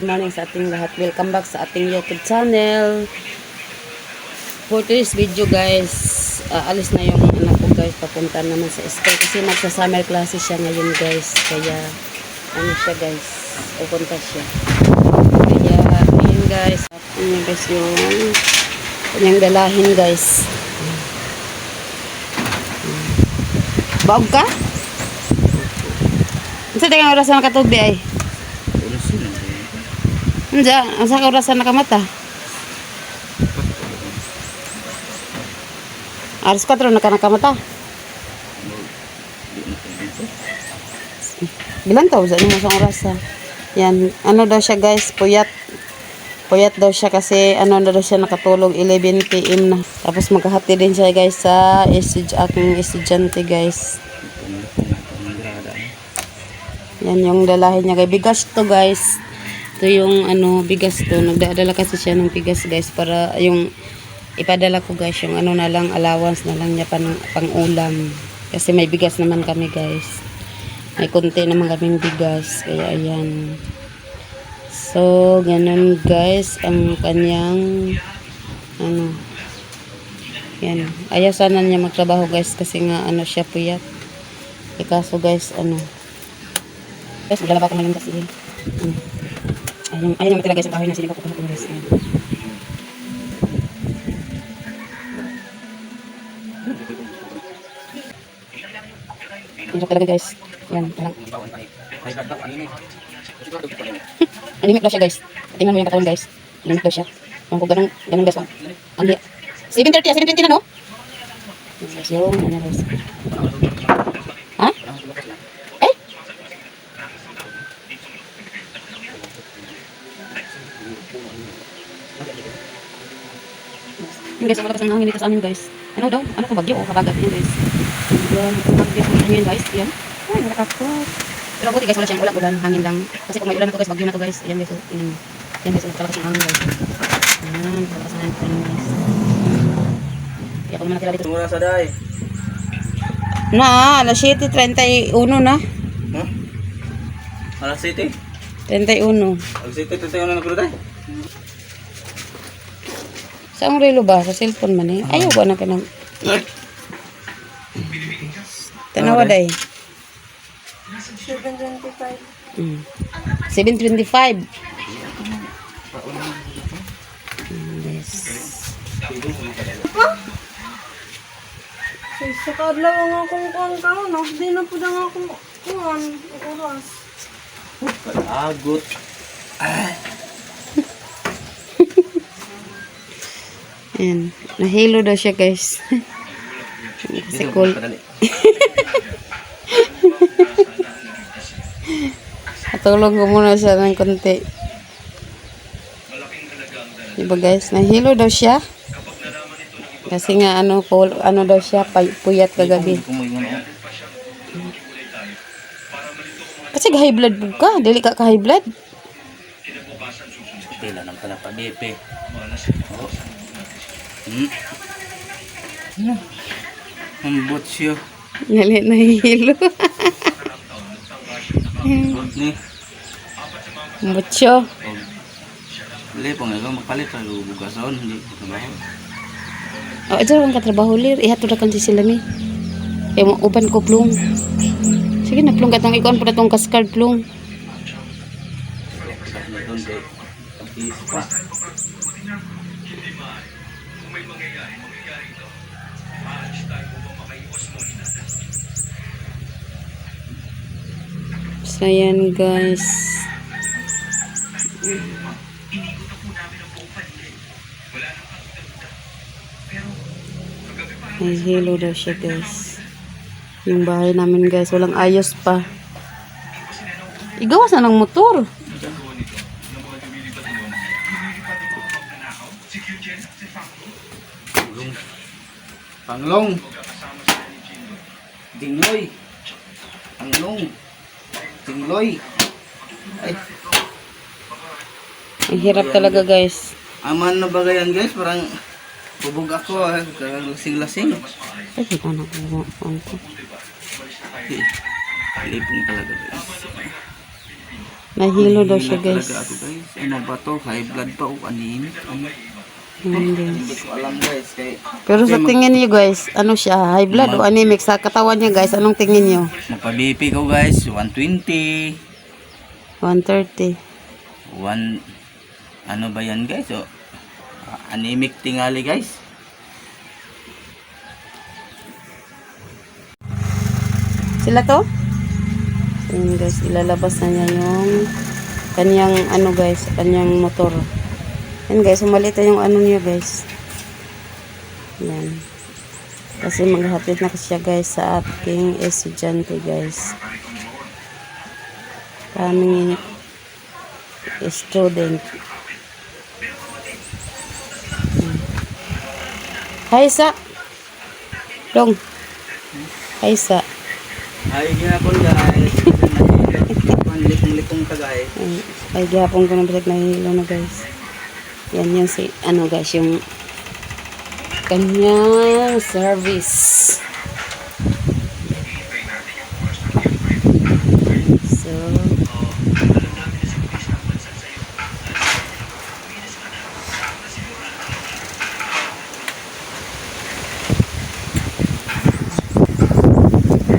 good morning sa ating lahat. Welcome back sa ating YouTube channel. For today's video guys, uh, alis na yung anak ko guys, papunta naman sa school kasi magsa-summer classes siya ngayon guys. Kaya, ano siya guys, pupunta siya. Kaya, ayun guys, yun guys yung kanyang dalahin guys. Baog ka? Sa tingin oras na nakatubi ay? Hindi, ang sa orasan nakamata. Alas 4 na ka nakamata. Bilang tao sa mo sa orasan. Yan, ano daw siya guys, puyat. Puyat daw siya kasi ano na daw siya nakatulog 11 PM na. Tapos magkahati din siya guys sa estud aking estudyante guys. Yan yung dalahin niya. Kay bigas to guys. Ito yung ano, bigas to. Nagdadala kasi siya ng bigas guys para yung ipadala ko guys yung ano na lang allowance na lang niya pang, pang ulam. Kasi may bigas naman kami guys. May konti naman kaming bigas. Kaya ayan. So, ganun guys ang kanyang ano yan. Ayaw sana niya magtrabaho guys kasi nga ano siya puyat. Eh kaso guys ano Guys, maglalaba ko ngayon kasi. Hmm. Ayun, ayun naman talaga guys ang kahoy na sinigaw ko ko guys. Ayun. Hirap talaga guys. Yan, lang. Alimit daw siya guys. Tingnan mo yung katawan guys. Alimit daw siya. Ang kung ganun, ganun guys. Ang li- 7.30, ah, 7.20 na no? Guys, yung ano guys. Yun guys, wala kasi ng hangin dito sa amin guys. Ano daw? Ano kung bagyo o kabagat yun guys. Yan, kung bagyo kung hangin guys. Yan. Ay, nakakot. Pero buti guys, wala siyang ulan, ulan, hangin lang. Kasi kung may ulan na to guys, bagyo na to guys. Yan guys, oh, yan. Yan guys, oh, kalakas yung hangin guys. Yan, kalakas ng hangin guys. Kaya ako naman natira dito. Mura sa day. Na, alas 7.31 na. Ha? Alas City? 31. Alas City, ito tayo day. Saan relo ba? Sa cellphone man eh. Ayaw ko na pinag... Tanawa day. 725. Mm. 725. Mm, yes. Sa kadlaw nga akong kuhan ka, no? Di na po na nga akong kuhan. Oras. Agot. Yan. Nahilo daw siya guys. Kasi cool. Patulong ko muna siya ng konti. Diba guys, nahilo daw siya. Kasi nga ano, cool, ano daw siya, puyat kagabi. Kasi high blood ka, dili ka ka high blood. Pila ng pala pa, BP. Hmm. Ano? Ang bot siya. Dali nahilo. Bot ni. Mucho. Dili, pang ikaw magpalit. Pero bugason, hindi. Trabaho. Oh, ito lang katrabaho lir. Na kan si sila mi. Kaya mo uban ko plong. Sige na plong katong ikon po na tong kaskard plong. Tapos na So yan guys. May hilo daw siya guys. Yung bahay namin guys, walang ayos pa. Igawas na ng motor. Panglong. Dingloy. Panglong. Dingloy. Ay, Ang hirap talaga guys. aman na ba yan guys? Parang bubog ako. Kaya lasing-lasing. Ay, kita na ko. Ano ko. Lipong talaga guys. Nahilo daw siya guys. Ano ba to? High blood pa o anemic? Ano? Ayan, guys. Pero sa tingin niyo guys, ano siya, high blood o anemic sa katawan niya guys, anong tingin niyo? Magpa-BP ko guys. 120. 130. One, ano ba yan guys? O, anemic tingali guys. Sila to? Ayan guys, ilalabas na niya yung kanyang ano guys, kanyang motor. Ayan guys, umalita yung ano niya guys. Yan. Kasi maghatid na siya guys sa ating estudyante guys. Kaming student. Hmm. Hi sa. Dong. Hi sa. Ay, ginapon guys. Likong-likong ka guys. Ay, ay gihapon ko na bilag nahihilo na guys. Yan yung si, ano guys, yung kanyang service. So,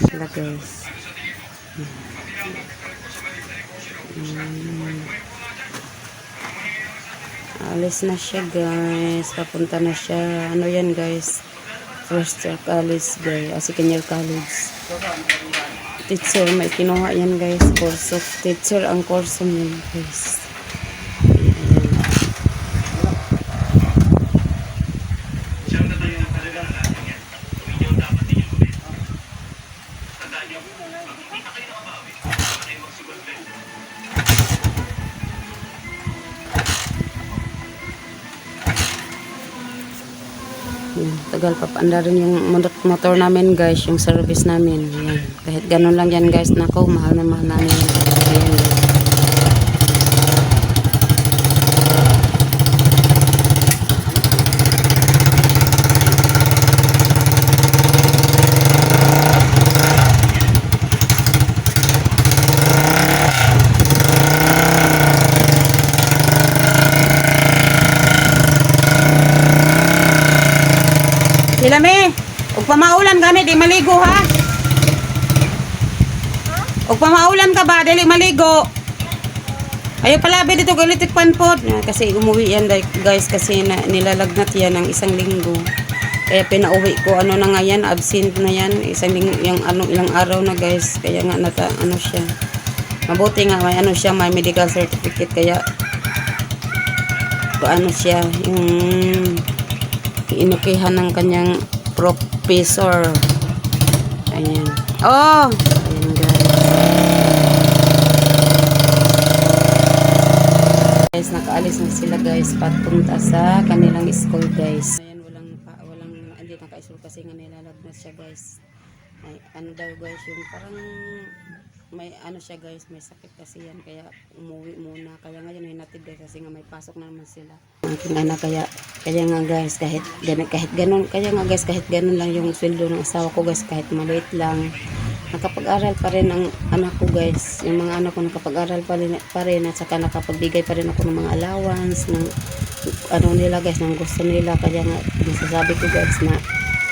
sila guys. Alis na siya guys. Papunta na siya. Ano yan guys? First year college guys. Ah, second year college. Teacher. May kinuha yan guys. Course of teacher ang course niya guys. Yan, tagal pa paanda rin yung motor- motor namin guys, yung service namin. Yan. Kahit ganun lang yan guys, nako, mahal na mahal namin. Yan, guys. Sila me, ug pamaulan kami, di maligo ha. Ug pamaulan ka ba, dili maligo. Ayo palabi dito kay electric pan pod. Ah, Kasi umuwi yan guys kasi na, nilalagnat yan ng isang linggo. Kaya pinauwi ko ano na nga yan, absent na yan, isang linggo, yung ano ilang araw na guys. Kaya nga nata ano siya. Mabuti nga may ano siya, may medical certificate kaya ano siya, yung inukihan ng kanyang professor. Ayan. Oh! Ayan guys. Guys, nakaalis na sila guys patunta sa kanilang school guys. Ayan, walang, pa, walang, hindi naka-school kasi nga nilalagnat siya guys. Ay, ano daw guys, yung parang may ano siya guys, may sakit kasi yan kaya umuwi muna. Kaya ngayon hinatid guys kasi nga may pasok na naman sila. Aking anak kaya kaya nga guys kahit ganun kahit ganun kaya nga guys kahit ganun lang yung sweldo ng asawa ko guys kahit maliit lang nakapag-aral pa rin ang anak ko guys yung mga anak ko nakapag-aral pa rin, pa rin at saka nakapagbigay pa rin ako ng mga allowance ng ano nila guys ng gusto nila kaya nga nasasabi ko guys na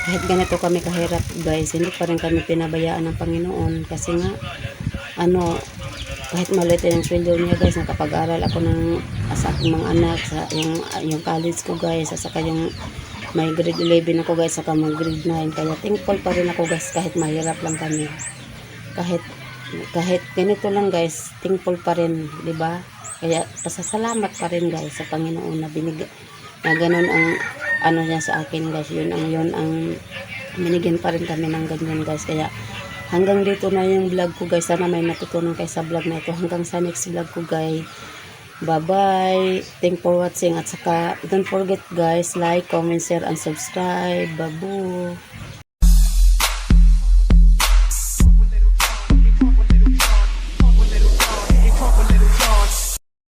kahit ganito kami kahirap guys hindi pa rin kami pinabayaan ng Panginoon kasi nga ano kahit maliit yung sweldo niya guys nakapag-aral ako ng sa aking mga anak sa yung yung college ko guys at saka may grade 11 ako guys saka may grade 9 kaya thankful pa rin ako guys kahit mahirap lang kami. Kahit kahit ganito lang guys thankful pa rin di ba? Kaya pasasalamat pa rin guys sa Panginoon na binig na ganun ang ano niya sa akin guys. Yun ang yun ang binigyan pa rin kami ng ganyan guys. Kaya hanggang dito na yung vlog ko guys. Sana may natutunan kayo sa vlog na ito. Hanggang sa next vlog ko guys. Bye bye thank for watching. At saka don't forget guys like comment share and subscribe. Babu